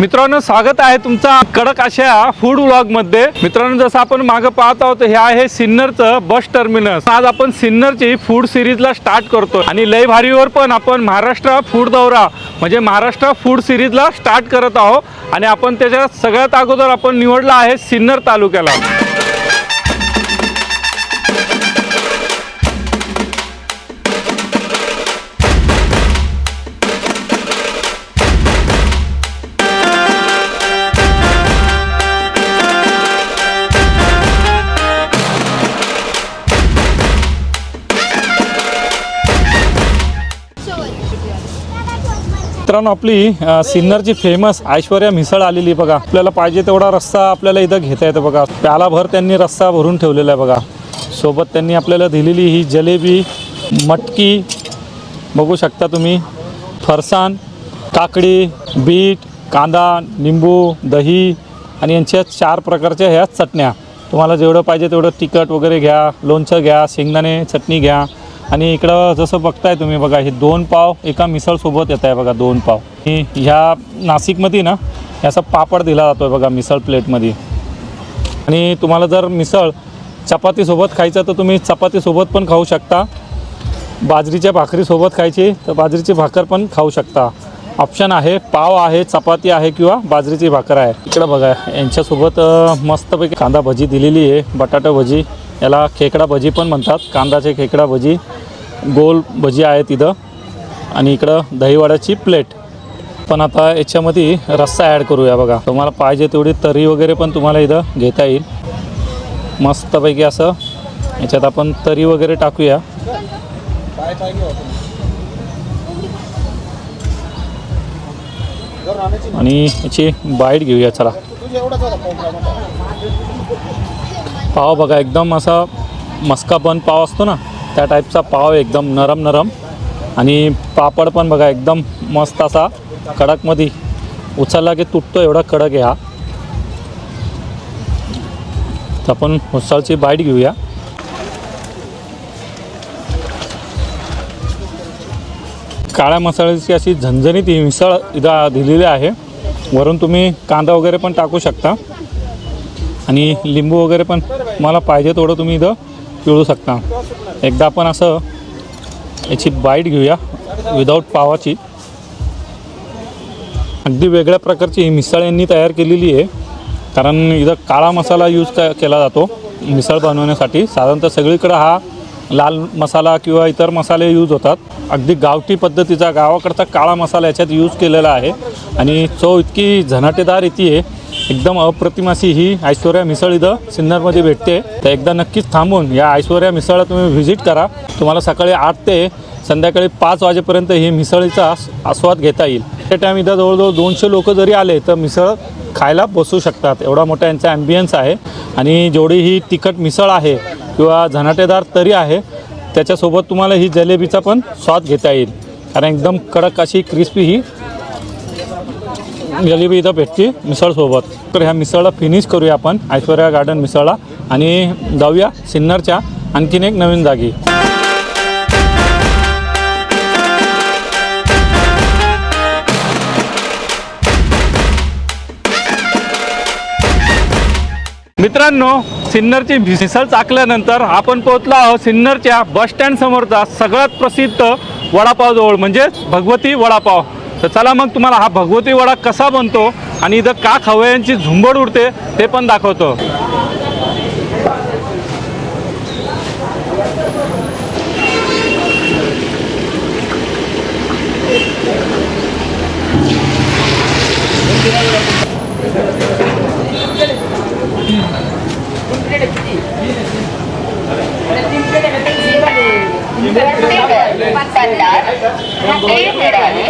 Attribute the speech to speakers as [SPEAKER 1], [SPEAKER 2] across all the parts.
[SPEAKER 1] मित्रांनो स्वागत आहे तुमचा कडक अशा फूड व्लॉगमध्ये. मित्रांनो जसं आपण मागं पाहत आहोत हे आहे सिन्नरचं बस टर्मिनस आज आपण सिन्नरची फूड सिरीजला स्टार्ट करतो आणि लय भारीवर पण आपण महाराष्ट्र फूड दौरा म्हणजे महाराष्ट्र फूड सिरीजला स्टार्ट करत आहोत. आणि आपण त्याच्यात सगळ्यात अगोदर आपण निवडला आहे सिन्नर तालुक्याला. मित्रांनो आपली सिन्नरची फेमस ऐश्वर्या मिसळ आलेली बघा. आपल्याला पाहिजे तेवढा रस्सा आपल्याला इथं घेता येतं बघा. प्यालाभर त्यांनी रस्सा भरून ठेवलेला आहे बघा. सोबत त्यांनी आपल्याला दिलेली ही जलेबी मटकी बघू शकता तुम्ही. फरसाण काकडी बीट कांदा निंबू दही आणि यांच्या चार प्रकारच्या ह्या चटण्या. तुम्हाला जेवढं पाहिजे तेवढं तिखट वगैरे घ्या लोणचं घ्या शेंगदाणे चटणी घ्या. आणि इकडं जसं बघताय तुम्ही बघा हे दोन पाव एका मिसळसोबत येत आहे बघा दोन पाव. आणि ह्या नाशिकमध्ये ना याचा पापड दिला जातो आहे बघा मिसळ प्लेटमध्ये. आणि तुम्हाला जर मिसळ चपातीसोबत खायचं तर तुम्ही चपातीसोबत पण खाऊ शकता. बाजरीच्या भाकरीसोबत खायची तर बाजरीची भाकर पण खाऊ शकता. ऑप्शन आहे पाव आहे चपाती आहे किंवा बाजरीची भाकर आहे. इकडं बघा यांच्यासोबत मस्तपैकी कांदा भजी दिलेली आहे बटाटा भजी. याला खेकडा भजी पण म्हणतात कांदाचे खेकडा भजी. गोल भजी आहेत इथं. आणि इकडं दहीवड्याची प्लेट. पण आता याच्यामध्ये रस्सा ॲड करूया बघा. तुम्हाला पाहिजे तेवढी तरी वगैरे पण तुम्हाला इथं घेता येईल. मस्तपैकी असं. याच्यात आपण तरी वगैरे टाकूया. आणि याची बाईट घेऊया चला. पाव बघा एकदम असा मस्का बन पाव असतो ना. त्या टाईपचा पाव एकदम नरम नरम. आणि पापड पण बघा एकदम मस्त असा कडकमध्ये उचलला की तुटतो एवढा कडक आहे हा. तर आपण उसळची बाईट घेऊया. काळ्या मसाल्याची अशी झणझणीत ही मिसळ इथं दिलेली आहे. वरून तुम्ही कांदा वगैरे पण टाकू शकता. आणि लिंबू वगैरे पण मला पाहिजे तेवढं तुम्ही इथं पिळू शकता. एकदा आपण असं याची बाईट घेऊया विदाऊट पावाची. अगदी वेगळ्या प्रकारची ही मिसळ यांनी तयार केलेली आहे. कारण इथं काळा मसाला यूज क केला जातो मिसळ बनवण्यासाठी. साधारणतः सगळीकडं हा लाल मसाला किंवा इतर मसाले यूज होतात. अगदी गावठी पद्धतीचा गावाकडचा काळा मसाला याच्यात यूज केलेला आहे. आणि चव इतकी झनाटेदार येते आहे एकदम अप्रतिम अशी ही ऐश्वर्या मिसळ इथं सिन्नरमध्ये भेटते. तर एकदा नक्कीच थांबून या ऐश्वर्या मिसळला तुम्ही व्हिजिट करा. तुम्हाला सकाळी आठ ते संध्याकाळी पाच वाजेपर्यंत ही मिसळीचा आस्वाद घेता येईल. त्या टाईम इथं जवळजवळ दोनशे लोक जरी आले तर मिसळ खायला बसू शकतात. एवढा मोठा यांचा ॲम्बियन्स आहे. आणि जेवढी ही तिखट मिसळ आहे किंवा झनाटेदार तरी आहे त्याच्यासोबत तुम्हाला ही जलेबीचा पण स्वाद घेता येईल. कारण एकदम कडक अशी क्रिस्पी ही जलेबी इथं भेटते मिसळसोबत तर ह्या मिसळला फिनिश करूया आपण. ऐश्वर्या गार्डन मिसळला. आणि जाऊया सिन्नरच्या आणखीन एक नवीन जागी. मित्रांनो सिन्नरची मिसळ चाकल्यानंतर आपण पोहोचलो आहोत सिन्नरच्या बस स्टँड समोरचा सगळ्यात प्रसिद्ध वडापाव जवळ म्हणजे भगवती वडापाव. तर चला मग तुम्हाला हा भगवती वडा कसा बनतो आणि इथं का खवयांची झुंबड उडते ते पण दाखवतो.
[SPEAKER 2] पन्नास हे मिळाले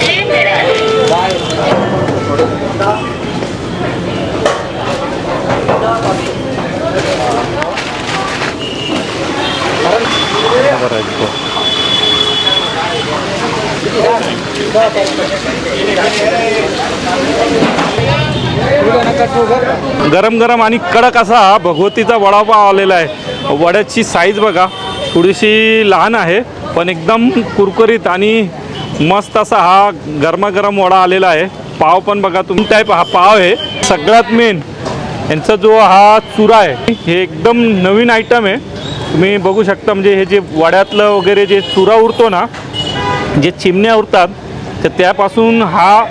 [SPEAKER 2] हे मिळाले
[SPEAKER 1] गरम गरम आणि कडक असा हा भगवतीचा वडापाव आलेला आहे. वड्याची साईज बघा थोडीशी लहान आहे पण एकदम कुरकुरीत आणि मस्त असा हा गरमागरम वडा आलेला आहे. पाव पण बघा तुम्ही टाईप हा पाव आहे. सगळ्यात मेन यांचा जो हा चुरा आहे हे एकदम नवीन आयटम आहे. तुम्ही बघू शकता म्हणजे हे जे वड्यातलं वगैरे जे चुरा उरतो ना जे चिमण्या उरतात तर त्यापासून हा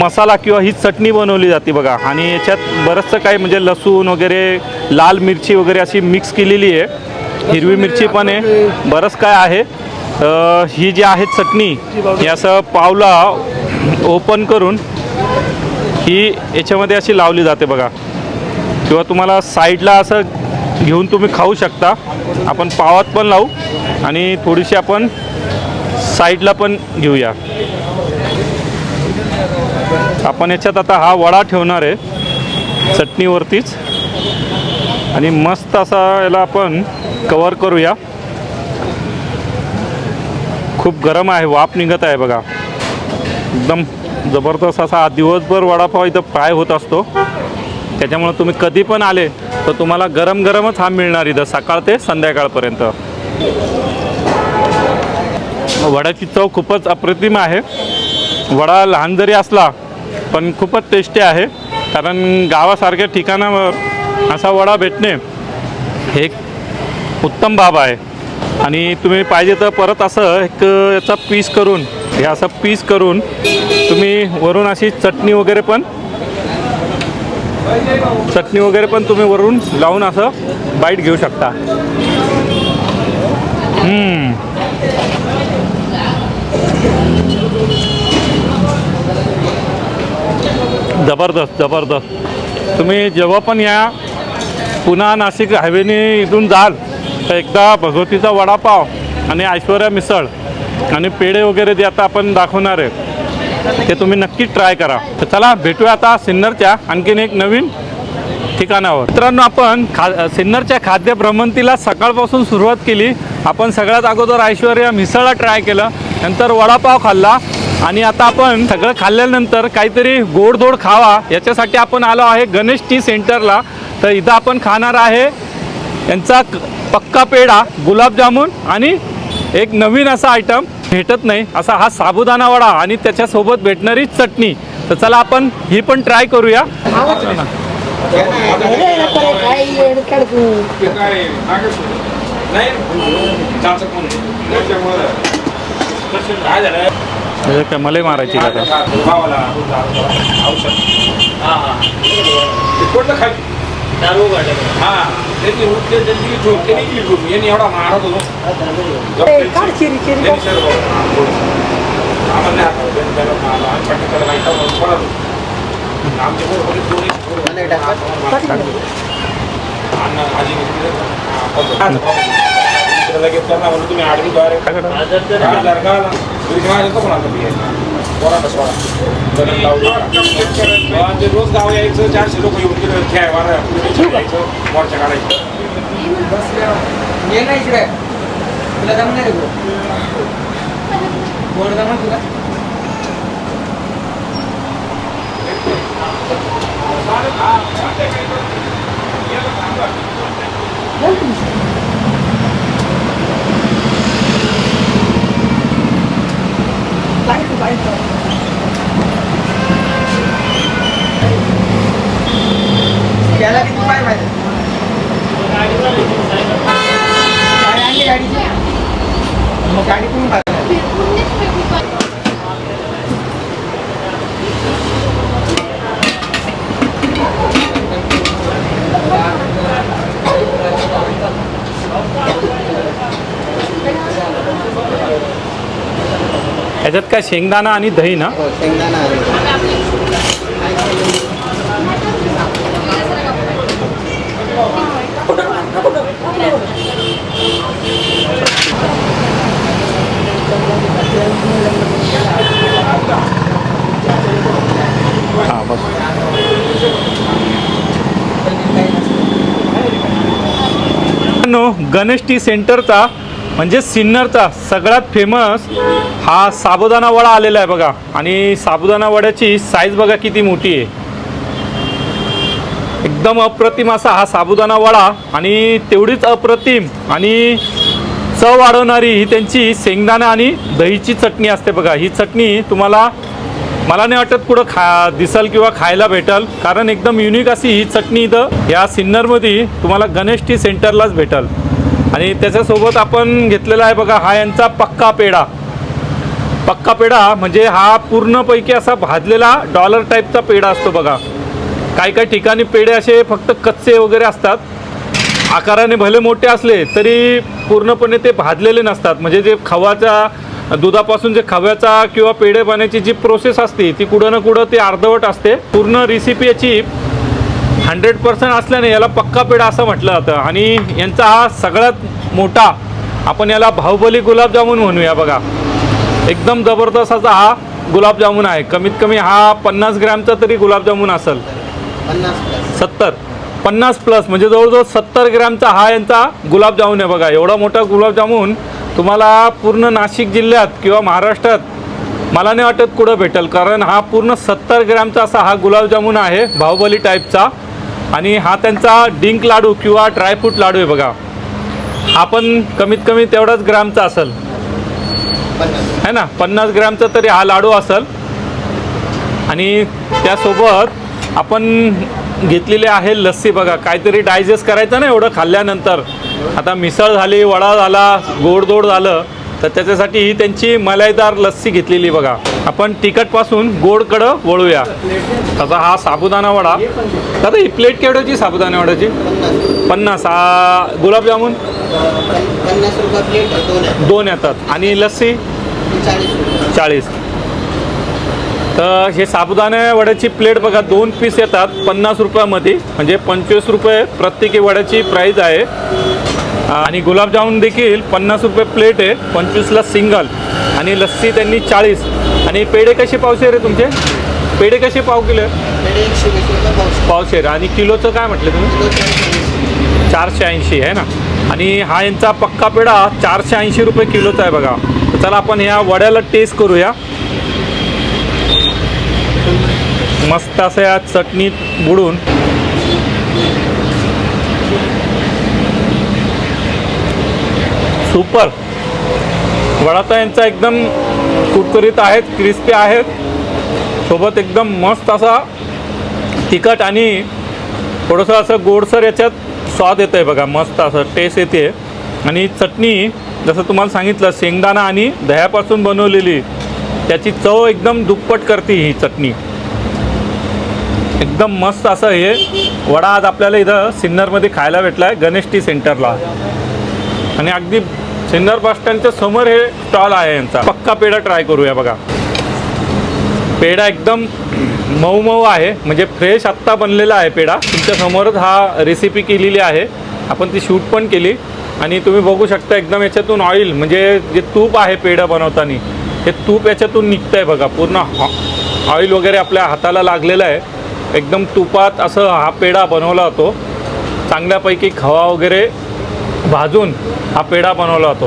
[SPEAKER 1] मसाला किंवा ही चटणी बनवली जाते बघा. आणि याच्यात बरंचसं काही म्हणजे लसूण वगैरे लाल मिरची वगैरे अशी मिक्स केलेली आहे. हिरवी मिरची पण आहे. बरंच काय आहे. ही जी आहे चटणी ही असं पावला ओपन करून ही याच्यामध्ये अशी लावली जाते बघा. किंवा तुम्हाला साईडला असं घेऊन तुम्ही खाऊ शकता. आपण पावात पण लावू आणि थोडीशी आपण साईडला पण घेऊया. आपण याच्यात आता हा वडा ठेवणार आहे चटणीवरतीच. आणि मस्त असा याला आपण कवर करूया. खूप गरम आहे वाफ निघत आहे बघा. एकदम जबरदस्त असा हा दिवसभर वडापाव इथं फ्राय होत असतो. त्याच्यामुळं तुम्ही कधी पण आले तर तुम्हाला गरम गरमच हा मिळणार इथं सकाळ ते संध्याकाळपर्यंत वड्याची चव खूपच अप्रतिम आहे. वडा लहान जरी असला पण खूपच टेस्टी आहे. कारण गावासारख्या ठिकाणावर असा वडा भेटणे हे एक उत्तम बाब आहे. आणि तुम्ही पाहिजे तर परत असं एक याचा पीस करून हे असं पीस करून तुम्ही वरून अशी चटणी वगैरे पण चटणी वगैरे पण तुम्ही वरून लावून असं बाईट घेऊ शकता. जबरदस्त जबरदस्त. तुम्ही जेव्हा पण या पुन्हा नाशिक हायवेने इथून जाल तर एकदा भगवतीचा वडापाव आणि ऐश्वर्या मिसळ आणि पेढे वगैरे जे आता आपण दाखवणार आहे ते तुम्ही नक्की ट्राय करा. तर चला भेटूया आता सिन्नरच्या आणखीन एक नवीन ठिकाणावर. मित्रांनो आपण खा सिन्नरच्या खाद्य भ्रमंतीला सकाळपासून सुरुवात केली. आपण सगळ्यात अगोदर ऐश्वर्या मिसळला ट्राय केलं नंतर वडापाव खाल्ला. आणि आता आपण सगळं खाल्ल्यानंतर काहीतरी गोडधोड खावा याच्यासाठी आपण आलो आहे गणेश टी सेंटरला तर इथं आपण खाणार आहे यांचा पक्का पेढा गुलाबजामुन आणि एक नवीन असा आयटम भेटत नाही असा हा साबुदाणा वडा आणि त्याच्यासोबत भेटणारी चटणी तर चला आपण ही पण ट्राय करूया म्हणजे काय मला मारायची का आता?
[SPEAKER 3] होतो
[SPEAKER 4] काढ चिरी चिरी
[SPEAKER 3] तुम्ही आडवी द्वारे
[SPEAKER 1] काय करणार?
[SPEAKER 3] रोज गाव यायचं चारशे लोक येऊन गेले खेळ मोर्चा काढायचं
[SPEAKER 4] ये नाही इकडे तुला जमणार आहे गो गोड जमणार तुला याला किती पाय पाहिजे गाडी आणली गाडीची मग गाडी कोण पाहिजे
[SPEAKER 1] ह्याच्यात काय शेंगदाणा आणि दही ना?
[SPEAKER 4] शेंगदाणा
[SPEAKER 1] हां बस. गणेश टी सेंटरचा म्हणजे सिन्नरचा सगळ्यात फेमस हा साबुदाणा वडा आलेला आहे बघा. आणि साबुदाणा वड्याची साईज बघा किती मोठी आहे. एकदम अप्रतिम असा हा साबुदाणा वडा. आणि तेवढीच अप्रतिम आणि चव वाढवणारी ही त्यांची शेंगदाणा आणि दहीची चटणी असते बघा. ही चटणी तुम्हाला मला नाही वाटत कुठं खा दिसल किंवा खायला भेटल. कारण एकदम युनिक अशी ही चटणी इथं या सिन्नरमध्ये तुम्हाला गणेश टी सेंटरलाच भेटल. आणि त्याच्यासोबत आपण घेतलेला आहे बघा हा यांचा पक्का पेढा. पक्का पेढा म्हणजे हा पूर्णपैकी असा भाजलेला डॉलर टाईपचा पेढा असतो बघा. काही काही ठिकाणी पेढे असे फक्त कच्चे वगैरे असतात. आकाराने भले मोठे असले तरी पूर्णपणे ते भाजलेले नसतात. म्हणजे जे खवाचा दुधापासून जे खव्याचा किंवा पेढे बनण्याची जी प्रोसेस असते ती कुठं ना कुठं ते अर्धवट असते. पूर्ण रेसिपी याची हंड्रेड पर्सेंट असल्याने याला पक्का पेढा असं म्हटलं जातं. आणि यांचा हा सगळ्यात मोठा आपण याला बाहुबली गुलाबजामुन म्हणूया बघा. एकदम जबरदस्त असा हा गुलाबजामुन आहे. कमीत कमी हा पन्नास ग्रॅमचा तरी गुलाबजामुन असेल. सत्तर. पन्नास प्लस म्हणजे जवळजवळ सत्तर ग्रॅमचा हा यांचा गुलाबजामुन आहे बघा. एवढा मोठा गुलाबजामुन तुम्हाला पूर्ण नाशिक जिल्ह्यात किंवा महाराष्ट्रात मला नाही वाटत कुठं भेटेल. कारण हा पूर्ण सत्तर ग्रॅमचा असा हा गुलाबजामुन आहे बाहुबली टाईपचा आणि हा त्यांचा डिंक लाडू किंवा ड्रायफ्रूट लाडू आहे बघा. आपण कमीत कमी तेवढाच ग्रॅमचा असेल. है ना? पन्नास ग्रॅमचा तरी हा लाडू असेल. आणि त्यासोबत आपण घेतलेली आहे लस्सी बघा. काहीतरी डायजेस्ट करायचं ना एवढं खाल्ल्यानंतर. आता मिसळ झाली वडा झाला गोडधोड झालं. तर त्याच्यासाठी ही त्यांची मलाईदार लस्सी घेतलेली बघा. आपण तिखटपासून गोडकडं वळूया. आता हा साबुदाणा वडा. दादा ही प्लेट केवढ्याची साबुदाणा वड्याची?
[SPEAKER 4] पन्नास.
[SPEAKER 1] हा गुलाबजामुन
[SPEAKER 4] दोन
[SPEAKER 1] येतात. आणि लस्सी?
[SPEAKER 4] चाळीस.
[SPEAKER 1] तर हे साबुदाणा वड्याची प्लेट बघा दोन पीस येतात पन्नास रुपयामध्ये. म्हणजे पंचवीस रुपये प्रत्येकी वड्याची प्राईज आहे. आणि गुलाबजामुन देखील पन्नास रुपये प्लेट आहे. पंचवीसला सिंगल. आणि लस्सी त्यांनी चाळीस. आणि पेढे कसे पावशेर आहे तुमचे? पेढे कसे पाव किलो पावशेर. आणि किलोचं काय म्हटलं तुम्ही. चारशे ऐंशी आहे ना? आणि हा यांचा पक्का पेढा चारशे ऐंशी रुपये किलोचा आहे बघा. चला आपण ह्या वड्याला टेस्ट करूया. मस्त असं या चटणीत बुडून. सुपर. वडा तर यांचा एकदम कुरकुरीत आहेत क्रिस्पी आहेत. सोबत एकदम मस्त असा तिखट आणि थोडंसं असं गोडसर याच्यात स्वाद येतं आहे बघा मस्त असं टेस्ट येते आणि चटणी जसं तुम्हाला सांगितलं शेंगदाणा आणि दह्यापासून बनवलेली त्याची चव एकदम दुप्पट करते ही चटणी. एकदम मस्त असं हे वडा आज आपल्याला इथं सिन्नरमध्ये खायला भेटला आहे गणेश टी सेंटरला. आणि अगदी सिन्नर बस स्टँडच्या समोर हे स्टॉल आहे यांचा. पक्का पेढा ट्राय करूया बघा. पेढा एकदम मऊ मऊ आहे. म्हणजे फ्रेश आत्ता बनलेला आहे पेढा. तुमच्या समोरच हा रेसिपी केलेली आहे. आपण ती शूट पण केली. आणि तुम्ही बघू शकता एकदम याच्यातून ऑइल म्हणजे जे तूप आहे पेढा बनवताना हे तूप याच्यातून निघतं आहे बघा. पूर्ण ऑइल वगैरे आपल्या हाताला लागलेलं आहे. एकदम तुपात असं हा पेढा बनवला जातो. चांगल्यापैकी खवा वगैरे भाजून हा पेढा बनवला होतो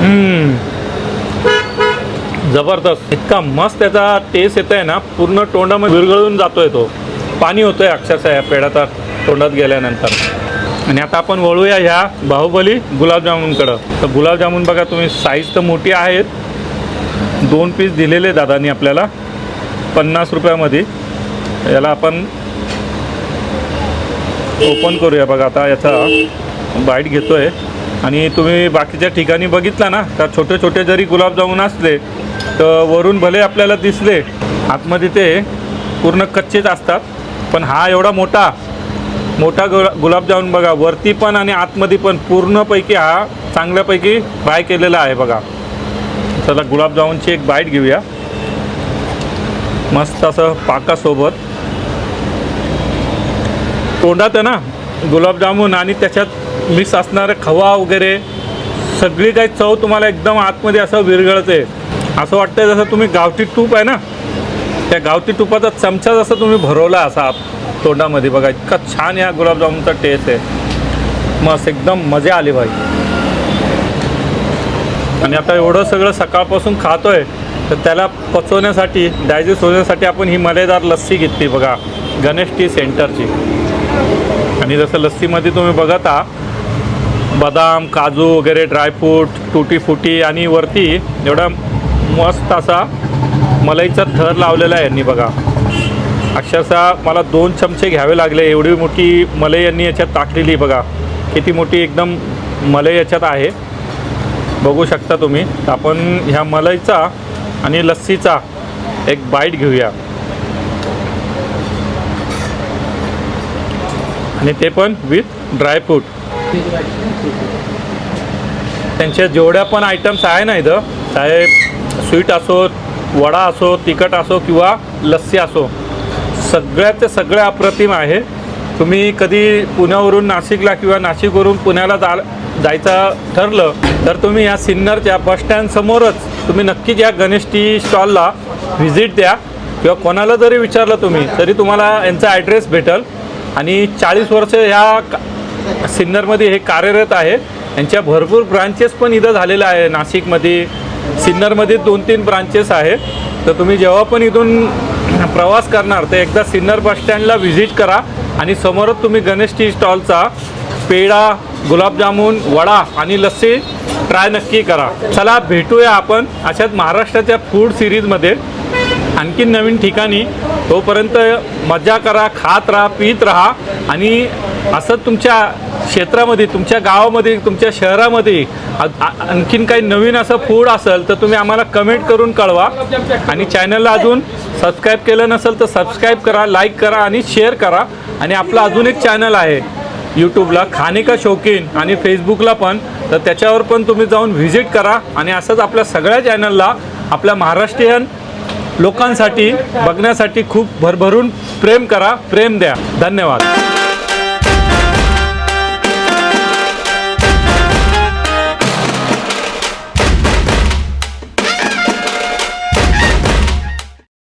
[SPEAKER 1] हम्म. जबरदस्त. इतका मस्त त्याचा टेस्ट येत आहे ना पूर्ण तोंडामध्ये विरघळून जातोय तो. पाणी होतोय अक्षरशः या पेढ्याचा तोंडात गेल्यानंतर. आणि आता आपण वळूया ह्या बाहुबली गुलाबजामुनकडं. तर गुलाबजामुन बघा तुम्ही साईज तर मोठी आहेत. दोन पीस दिलेले दादानी आपल्याला पन्नास रुपयामध्ये. याला आपण ओपन करूया बघा आता याचा बाईट घेतोय. आणि तुम्ही बाकीच्या ठिकाणी बघितला ना का छोटे छोटे जरी गुलाबजामुन असले तर वरून भले आपल्याला दिसले आतमध्ये ते पूर्ण कच्चेच असतात. पण हा एवढा मोठा मोठा गुला गुलाबजामुन बघा वरती पण आणि आतमध्ये पण पूर्णपैकी हा चांगल्यापैकी फ्राय केलेला आहे बघा. चला गुलाबजामुनची एक बाईट घेऊया. मस्त असं पाकासोबत. तोंडात आहे ना गुलाबजामुन आणि त्याच्यात मिक्स असणारं खवा वगैरे सगळी काही चव तुम्हाला एकदम आतमध्ये असं विरघळते. असं वाटतं जसं तुम्ही गावठी तूप आहे ना त्या गावठी तुपाचा चमचा जसं तुम्ही भरवला असा तोंडामध्ये. बघा इतका छान या गुलाबजामुनचा टेस्ट आहे. मस्त एकदम मजा आली भाई. आणि आता एवढं सगळं सकाळपासून खातोय तर त्याला पचवण्यासाठी डायजेस्ट होण्यासाठी आपण ही मलेदार लस्सी घेतली बघा गणेश टी सेंटरची. आणि जसं लस्सीमध्ये तुम्ही बघत आहात बदाम काजू वगैरे ड्रायफ्रूट तुटी फुटी आणि वरती एवढा मस्त असा मलाईचा थर लावलेला आहे यांनी बघा. अक्षरशः मला दोन चमचे घ्यावे लागले एवढी मोठी मलई यांनी याच्यात टाकलेली बघा. किती मोठी एकदम मलई याच्यात आहे. बघू शकता तुम्ही. आपण ह्या मलईचा आणि लस्सीचा एक बाईट घेऊया. आणि ते पण विथ ड्रायफ्रूट त्यांच्या जेवढ्या पण आयटम्स आहे ना इथं चाहे स्वीट असो वडा असो तिखट असो किंवा लस्सी असो सगळ्याचे सगळ्या अप्रतिम आहे. तुम्ही कधी पुण्यावरून नाशिकला किंवा नाशिकवरून पुण्याला जा जायचं ठरलं तर तुम्ही या सिन्नरच्या बस स्टँडसमोरच तुम्ही नक्कीच या गणेश टी स्टॉलला व्हिजिट द्या. किंवा कोणाला जरी विचारलं तुम्ही तरी तुम्हाला यांचा ॲड्रेस भेटेल. आणि चाळीस वर्ष ह्या का- सिन्नरमध्ये हे कार्यरत आहे. यांच्या भरपूर ब्रांचेस पण इथं झालेल्या आहे. नाशिकमध्ये सिन्नरमध्ये दोन तीन ब्रांचेस आहे तर तुम्ही जेव्हा पण इथून प्रवास करणार तर एकदा सिन्नर बसस्टँडला व्हिजिट करा आणि समोरच तुम्ही गणेश टी स्टॉलचा पेढा गुलाबजामुन वडा आणि लस्सी ट्राय नक्की करा. चला भेटूया आपण अशाच महाराष्ट्राच्या फूड सिरीजमध्ये आणखीन नवीन ठिकाणी. तोपर्यंत मजा करा खात राहा पित राहा. आणि असं तुमच्या क्षेत्रामध्ये तुमच्या गावामध्ये तुमच्या शहरामध्ये आणखीन काही नवीन असं फूड असेल तर तुम्ही आम्हाला कमेंट करून कळवा. आणि चॅनलला अजून सबस्क्राईब केलं नसेल तर सबस्क्राईब करा लाईक करा आणि शेअर करा. आणि आपलं अजून एक चॅनल आहे यूट्यूबला खाणे का शौकीन आणि फेसबुकला पण. तर त्याच्यावर पण तुम्ही जाऊन व्हिजिट करा. आणि असंच आपल्या सगळ्या चॅनलला आपल्या महाराष्ट्रीयन लोकांसाठी बघण्यासाठी खूप भरभरून प्रेम करा प्रेम द्या. धन्यवाद.